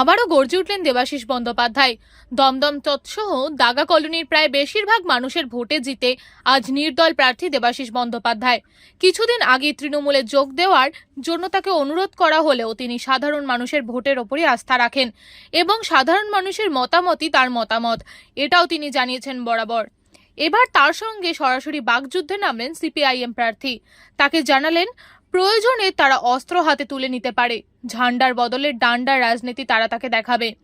আবারও গর্জে উঠলেন দেবাশিস বন্দ্যোপাধ্যায়। দমদম তৎসহ দাগা কলোনির প্রায় বেশিরভাগ মানুষের ভোটে জিতে আজ নির্দল প্রার্থী দেবাশিস বন্দ্যোপাধ্যায়। কিছুদিন আগে তৃণমূলে যোগ দেওয়ার জন্য তাকে অনুরোধ করা হলেও তিনি সাধারণ মানুষের ভোটের ওপরই আস্থা রাখেন এবং সাধারণ মানুষের মতামতই তার মতামত, এটাও তিনি জানিয়েছেন বরাবর। এবার তার সঙ্গে সরাসরি বাগযুদ্ধে নামলেন সিপিআইএম প্রার্থী। তাকে জানালেন প্রয়োজনে তারা অস্ত্র হাতে তুলে নিতে পারে। ঝান্ডার বদলে ডান্ডার রাজনীতি তারা তাকে দেখাবে।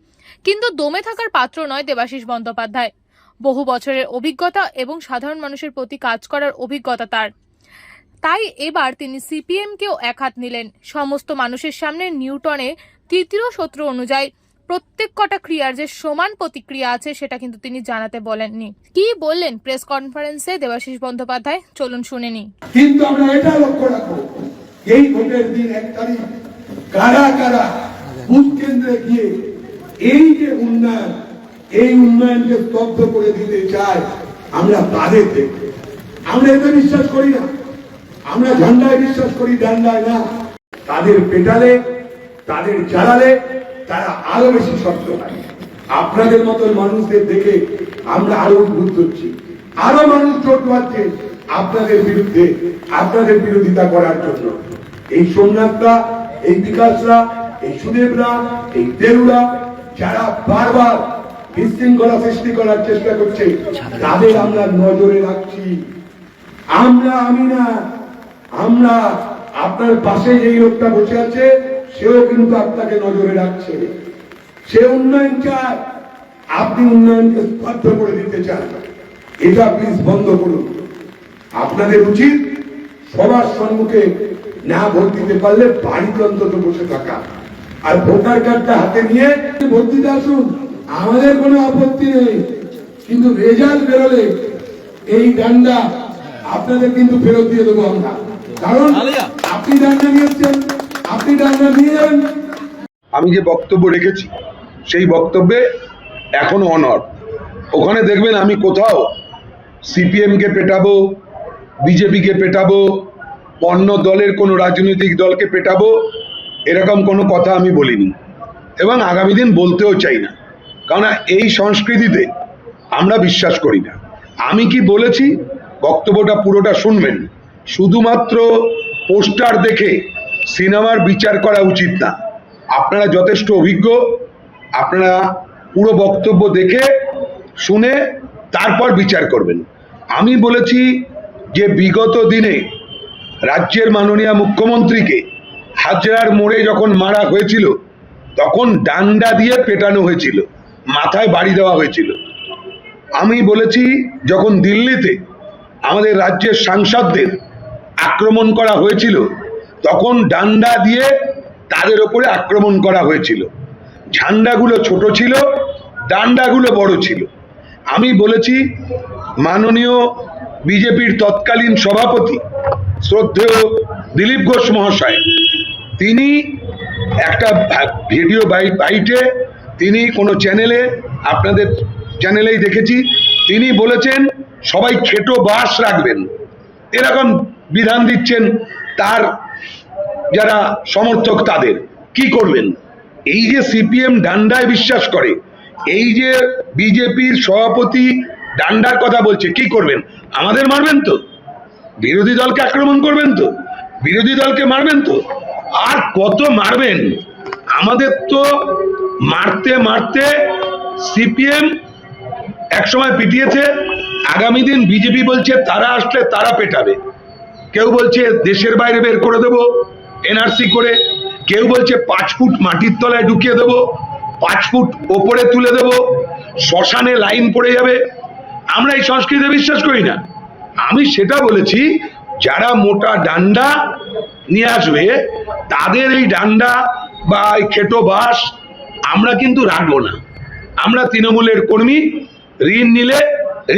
কিন্তু দমে থাকার পাত্র নয় দেবাশিস বন্দ্যোপাধ্যায়। বহু বছরের অভিজ্ঞতা এবং সাধারণ মানুষের প্রতি কাজ করার অভিজ্ঞতা তার। তাই এবার তিনি সিপিএমকেও একহাত নিলেন। সমস্ত মানুষের সামনে নিউটনে তৃতীয় সূত্র অনুযায়ী প্রত্যেক কটা ক্রিয়ার যে সমান প্রতিক্রিয়া আছে সেটা কিন্তু তিনি জানাতে বলেননি। কি বললেন প্রেস কনফারেন্সে দেবাশিস বন্দ্যোপাধ্যায়? চলুন শুনে নিই। কিন্তু আমরা এটা লক্ষ্য রাখব এই ভোটের দিন এক তারিখ কারা কারা বুথ কেন্দ্রে গিয়ে এই যে উন্নয়ন, এই উন্নয়নকে স্তব্ধ করে দিতে চায়, আমরা তাদের দেখব আমরা এতে বিশ্বাস করি না। আমরা ঝান্ডায় বিশ্বাস করি ডান্ডায় না। তাদের পেটালে, তাদের জ্বালালে তারা আরও বেশি শক্ত হয়। আপনাদের মতন মানুষদের দেখে আমরা আরও উদ্বুদ্ধ হচ্ছি। আরও মানুষ চোট পাচ্ছে আপনাদের বিরুদ্ধে, আপনাদের বিরোধিতা করার জন্য। এই সোমনাথরা এই বিকাশরা এই সুদেবরা এই দেরুরা যারা বারবার বিশৃঙ্খলা সৃষ্টি করার চেষ্টা করছে, তাদের আমরা নজরে রাখছি। আমরা, আমি না, আমরা আপনার পাশে যেই লোকটা বসে আছে, সেও কিন্তু আপনাকে নজরে রাখছে। সে উন্নয়ন চায়, আপনি উন্নয়নকে স্তব্ধ করে দিতে চান। এটা প্লিজ বন্ধ করুন। আপনাদের উচিত সবার সম্মুখে না ভোট দিতে পারলে বাড়িতে অন্তত বসে থাকা। আর ভোটার কার্ডটা হাতে নিয়ে ভোট দিতে আসুন। আমাদের কোনো আপত্তি নেই। কিন্তু রেজাল্ট বেরোলে এই ডান্ডা আপনাদের কিন্তু ফেরত দিয়ে দেবো আমরা। কারণ আপনি ডান্ডা নিয়েছেন আপনি ডান্ডা নিয়ে যাবেন আমি যে বক্তব্য রেখেছি সেই বক্তব্যে এখনও অনর ওখানে দেখবেন আমি কোথাও সিপিএমকে পেটাবো বিজেপিকে পেটাবো, অন্য দলের কোনো রাজনৈতিক দলকে পেটাবো, এরকম কোনো কথা আমি বলিনি। এবং আগামী দিন বলতেও চাই না। কারণ এই সংস্কৃতিতে আমরা বিশ্বাস করি না। আমি কি বলেছি? বক্তব্যটা পুরোটা শুনবেন। শুধুমাত্র পোস্টার দেখে সিনেমার বিচার করা উচিত না। আপনারা যথেষ্ট অভিজ্ঞ। আপনারা পুরো বক্তব্য দেখে, শুনে, তারপর বিচার করবেন। আমি বলেছি যে বিগত দিনে রাজ্যের মাননীয় মুখ্যমন্ত্রীকে হাজরার মোড়ে যখন মারা হয়েছিল, তখন ডান্ডা দিয়ে পেটানো হয়েছিল, মাথায় বাড়ি দেওয়া হয়েছিল। আমি বলেছি, যখন দিল্লিতে আমাদের রাজ্যের সাংসদদের আক্রমণ করা হয়েছিল, তখন ডান্ডা দিয়ে তাদের ওপরে আক্রমণ করা হয়েছিল। ঝান্ডাগুলো ছোট ছিল, ডান্ডাগুলো বড় ছিল। আমি বলেছি, মাননীয় বিজেপির তৎকালীন সভাপতি শ্রদ্ধেয় দিলীপ ঘোষ মহাশয়। তিনি একটা ভিডিও বাই- বাইটে তিনি কোনো চ্যানেলে, আপনাদের চ্যানেলেই দেখেছি, তিনি বলেছেন, সবাই খেটো বাস রাখবেন। এরকম বিধান দিচ্ছেন তার যারা সমর্থক তাদের। কি করবেন? এই যে সিপিএম ডান্ডায় বিশ্বাস করে, এই যে বিজেপির সভাপতি ডান্ডার কথা বলছে, কি করবেন? আমাদের মারবেন তো। বিরোধী দলকে আক্রমণ করবেন তো। বিরোধী দলকে মারবেন তো। আর কত মারবেন? আমাদের তো মারতে মারতে সিপিএম একসময় পিটিয়েছে। আগামী দিন বিজেপি বলছে, তারা আসলে তারা পেটাবে। কেউ বলছে, দেশের বাইরে বের করে দেবো এনআরসি করে। কেউ বলছে, পাঁচ ফুট মাটির তলায় ঢুকিয়ে দেবো। পাঁচ ফুট ওপরে তুলে দেবো। শ্মশানে লাইন পড়ে যাবে। আমরা এই সংস্কৃতিতে বিশ্বাস করি না। আমি সেটা বলেছি, যারা মোটা ডান্ডা নিয়ে আসবে, তাদের এই ডান্ডা বা এই খেটো বাস আমরা কিন্তু রাখব না। আমরা তৃণমূলের কর্মী, ঋণ নিলে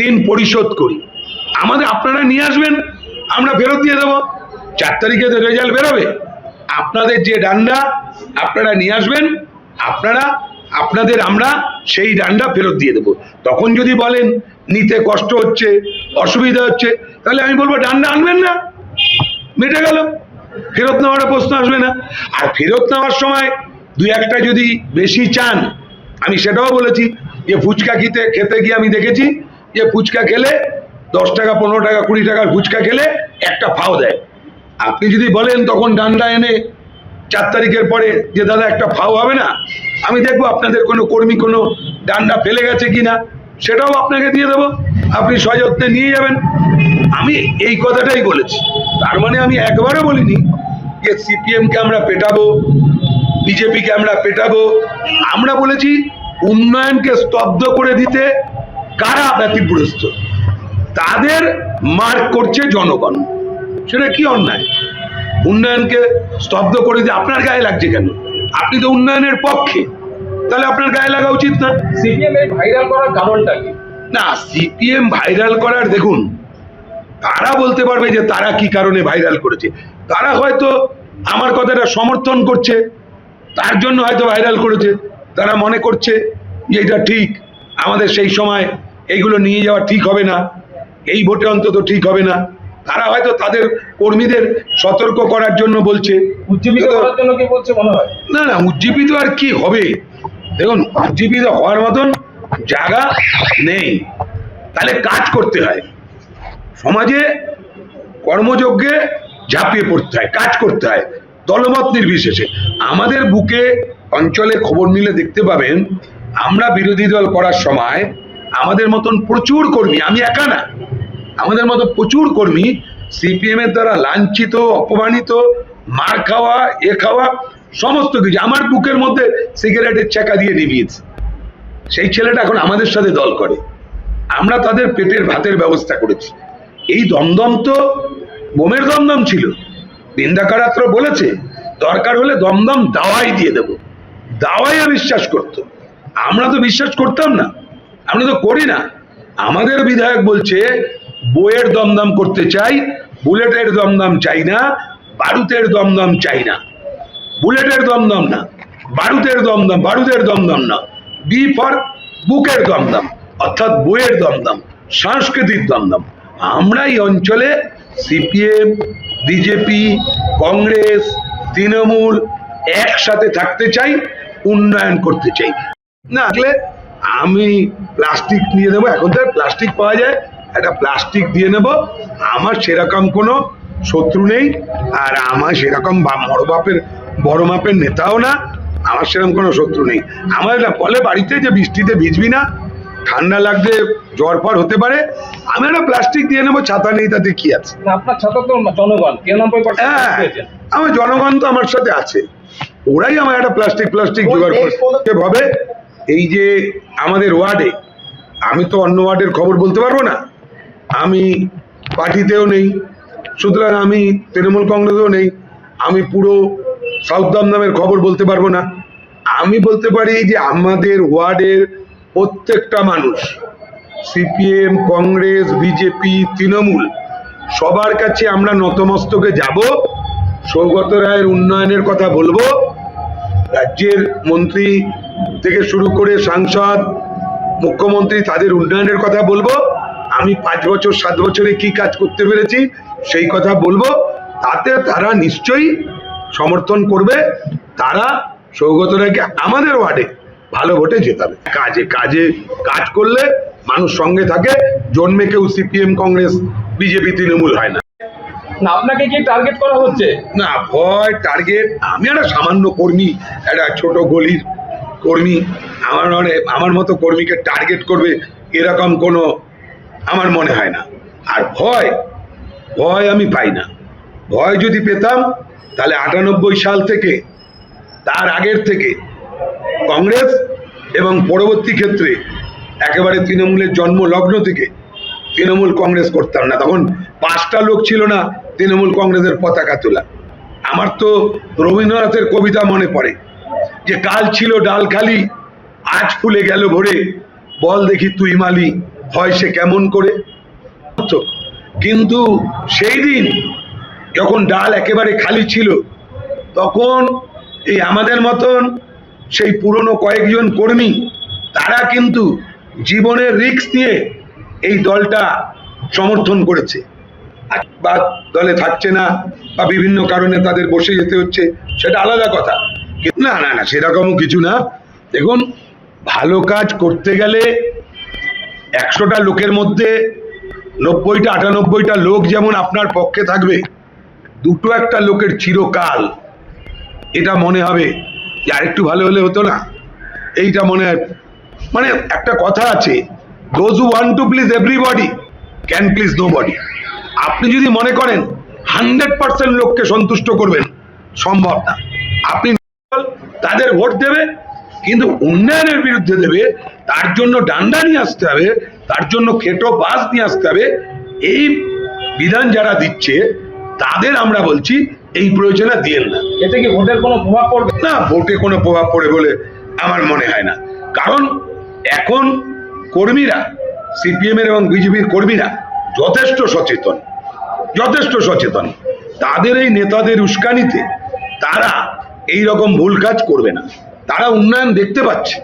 ঋণ পরিশোধ করি। আমাদের আপনারা নিয়ে আসবেন, আমরা ফেরত দিয়ে দেবো। চার তারিখে তো রেজাল্ট বেরোবে। আপনাদের যে ডান্ডা, আপনারা নিয়ে আসবেন, আপনারা আপনাদের আমরা সেই ডান্ডা ফেরত দিয়ে দেবো। তখন যদি বলেন, নিতে কষ্ট হচ্ছে, অসুবিধা হচ্ছে, তাহলে আমি বলব, ডান্ডা আনবেন না। মিটে গেল। ফেরত নেওয়ার প্রশ্ন আসবে না। আর ফেরত নেওয়ার সময় দুই একটা যদি বেশি চান, আমি সেটাও বলেছি, যে ফুচকা খেতে খেতে গিয়ে আমি দেখেছি যে ফুচকা খেলে দশ টাকা, পনেরো টাকা, কুড়ি টাকার ফুচকা খেলে একটা ফাও দেয়। আপনি যদি বলেন, তখন ডান্ডা এনে চার তারিখের পরে যে দাদা একটা ফাও হবে না, আমি দেখব আপনাদের কোনো কর্মী কোনো ডান্ডা ফেলে গেছে কিনা, সেটাও আপনাকে দিয়ে দেবো। আপনি সযত্নে নিয়ে যাবেন। আমি এই কথাটাই বলেছি। তার মানে আমি একবারও বলিনি যে সিপিএমকে আমরা পেটাবো, বিজেপিকে আমরা পেটাবো। আমরা বলেছি উন্নয়নকে স্তব্ধ করে দিতে কারা ব্যতিগ্রস্ত তাদের মার্ক করছে জনগণ। সেটা কি অন্যায়? উন্নয়নকে স্তব্ধ করে দিয়ে আপনার গায়ে লাগছে কেন? আপনি তো উন্নয়নের পক্ষে। তাহলে আপনার গায়ে লাগা উচিত না? সিপিএম ভাইরাল করার কারণটা কি? না সিপিএম ভাইরাল করার দেখুন তারা বলতে পারবে যে তারা কি কারণে ভাইরাল করেছে। তারা হয়তো আমার কথাটা সমর্থন করছে তার জন্য হয়তো ভাইরাল করেছে। তারা মনে করছে যে এটা ঠিক আমাদের সেই সময় এইগুলো নিয়ে যাওয়া ঠিক হবে না এই ভোটে অন্তত ঠিক হবে না। তারা হয়তো তাদের কর্মীদের সতর্ক করার জন্য বলছে। উজ্জীবিত করার জন্য কি বলছে মনে হয়? না না উজ্জীবিত আর কি হবে? দেখুন উজ্জীবিত হওয়ার মতন জায়গা নেই। তাহলে কাজ করতে হয়। সমাজে কর্মযজ্ঞে ঝাঁপিয়ে পড়তে হয় কাজ করতে হয়। দলমত নির্বিশেষে। আমাদের বুকে অঞ্চলে খবর নিলে দেখতে পাবেন আমরা বিরোধী দল করার সময় আমাদের মতন প্রচুর কর্মী আমি একা না আমাদের মতো প্রচুর কর্মী সিপিএম এর দ্বারা লাঞ্ছিত, অপমানিত, মার খাওয়া, এ খাওয়া, সমস্ত কিছু। আমার বুকের মধ্যে সিগারেটের চাকা দিয়ে নিবিয়েছে সেই ছেলেটা এখন আমাদের সাথে দল করে। আমরা তাদের পেটের ভাতের ব্যবস্থা করেছি। এই দমদম তো বোমের দমদম ছিল। বিন্দাকারাত্র বলেছে, দরকার হলে দমদম দাওয়াই দিয়ে দেব। দাওয়াইয়া বিশ্বাস করত। আমরা তো বিশ্বাস করতাম না। আমরা তো করি না। আমাদের বিধায়ক বলছে বইয়ের দমদম করতে চাই, বুলেটের দমদম চাই না, বারুদের দমদম চাই না। বুলেটের দমদম না, বারুদের দমদম বারুদের দমদম না। বি ফর বুকের দমদম, অর্থাৎ বইয়ের দমদম, সাংস্কৃতিক দমদম। আমরা এই অঞ্চলে সিপিএম, বিজেপি, কংগ্রেস, তৃণমূল একসাথে থাকতে চাই, উন্নয়ন করতে চাই। না আসলে আমি প্লাস্টিক নিয়ে দেবো এখন তো প্লাস্টিক পাওয়া যায়। একটা প্লাস্টিক দিয়ে নেব। আমার সেরকম কোনো শত্রু নেই আর আমার সেরকম বড় বাপের বড় মাপের নেতাও না। আমার সেরকম কোনো শত্রু নেই। আমার না বলে বাড়িতে যে বৃষ্টিতে ভিজবি না ঠান্ডা লাগছে জ্বর ফর হতে পারে। আমি একটা প্লাস্টিক দিয়ে নেব ছাতা নেই তাতে কি আছে? আপনার ছাত্র তো জনগণ হ্যাঁ আমার জনগণ তো আমার সাথে আছে। ওরাই আমার একটা প্লাস্টিক প্লাস্টিক জোগাড় করতে ভাবে এই যে আমাদের ওয়ার্ডে আমি তো অন্য ওয়ার্ডের খবর বলতে পারব না। আমি পার্টিতেও নেই, সুতরাং আমি তৃণমূল কংগ্রেসেও নেই, আমি পুরো সাউথ দমদমের খবর বলতে পারব না। আমি বলতে পারি যে আমাদের ওয়ার্ডের প্রত্যেকটা মানুষ, সিপিএম, কংগ্রেস, বিজেপি, তৃণমূল, সবার কাছে আমরা নতমস্তকে যাব, সৌগত রায়ের উন্নয়নের কথা বলব, রাজ্যের মন্ত্রী থেকে শুরু করে সাংসদ, মুখ্যমন্ত্রী তাদের উন্নয়নের কথা বলব আমি পাঁচ বছর সাত বছরে কি কাজ করতে পেরেছি সেই কথা বলব। তাতে তারা নিশ্চয়ই সমর্থন করবে। তারা সৌগত রায়কে আমাদের ওয়ার্ডে ভালো ভোটে জেতাবে। কাজে কাজে কাজ করলে মানুষ সঙ্গে থাকে। জন্মে কেউ সিপিএম কংগ্রেস বিজেপি তৃণমূল হয় না। না আপনাকে কি টার্গেট করা হচ্ছে? না ভয় টার্গেট আমি একটা সামান্য কর্মী একটা ছোট গলির কর্মী। আমার মানে আমার মতো কর্মীকে টার্গেট করবে এরকম কোনো আমার মনে হয় না। আর ভয় ভয় আমি পাই না। ভয় যদি পেতাম, তাহলে আটানব্বই সাল থেকে, তার আগের থেকে কংগ্রেস এবং পরবর্তী ক্ষেত্রে একেবারে তৃণমূলের জন্ম লগ্ন থেকে তৃণমূল কংগ্রেস করতাম না। তখন পাঁচটা লোক ছিল না, তৃণমূল কংগ্রেসের পতাকা তোলা। আমার তো রবীন্দ্রনাথের কবিতা মনে পড়ে যে, কাল ছিল ডাল খালি, আজ ফুলে গেল ভরে, বল দেখি তুই মালি হয় সে কেমন করে? কিন্তু সেই দিন যখন ডাল একেবারে খালি ছিল, তখন এই আমাদের মতন সেই পুরনো কয়েকজন কর্মী, তারা কিন্তু জীবনের রিস্ক নিয়ে এই দলটা সমর্থন করেছে। বা দলে থাকছে না বা বিভিন্ন কারণে তাদের বসে যেতে হচ্ছে, সেটা আলাদা কথা। না না না সেরকম কিছু না। দেখুন, ভালো কাজ করতে গেলে একশোটা লোকের মধ্যে নব্বইটা, আটানব্বইটা লোক যেমন আপনার পক্ষে থাকবে, দুটো একটা লোকের চিরকাল। এটা মনে হবে যে আরেকটু ভালো হলে হতো না। এইটা মনে হয় মানে একটা কথা আছে those who want to please everybody can please nobody আপনি যদি মনে করেন হান্ড্রেড পার্সেন্ট লোককে সন্তুষ্ট করবেন, সম্ভব না। আপনি তাদের ভোট দেবে কিন্তু উন্নয়নের বিরুদ্ধে দেবে তার জন্য ডান্ডা নিয়ে আসতে হবে তার জন্য খেটো বাস নিয়ে আসতে হবে এই বিধান যারা দিচ্ছে তাদের আমরা বলছি এই প্রয়োজনে দিয়েন না। এতে কি ভোটের কোনো প্রভাব পড়বে? না ভোটে কোনো প্রভাব পড়ে বলে আমার মনে হয় না। কারণ এখন কর্মীরা সিপিএম এর এবং বিজেপির কর্মীরা যথেষ্ট সচেতন যথেষ্ট সচেতন। তাদের এই নেতাদের উস্কানিতে তারা এই রকম ভুল কাজ করবে না। তারা উন্নয়ন দেখতে পাচ্ছে।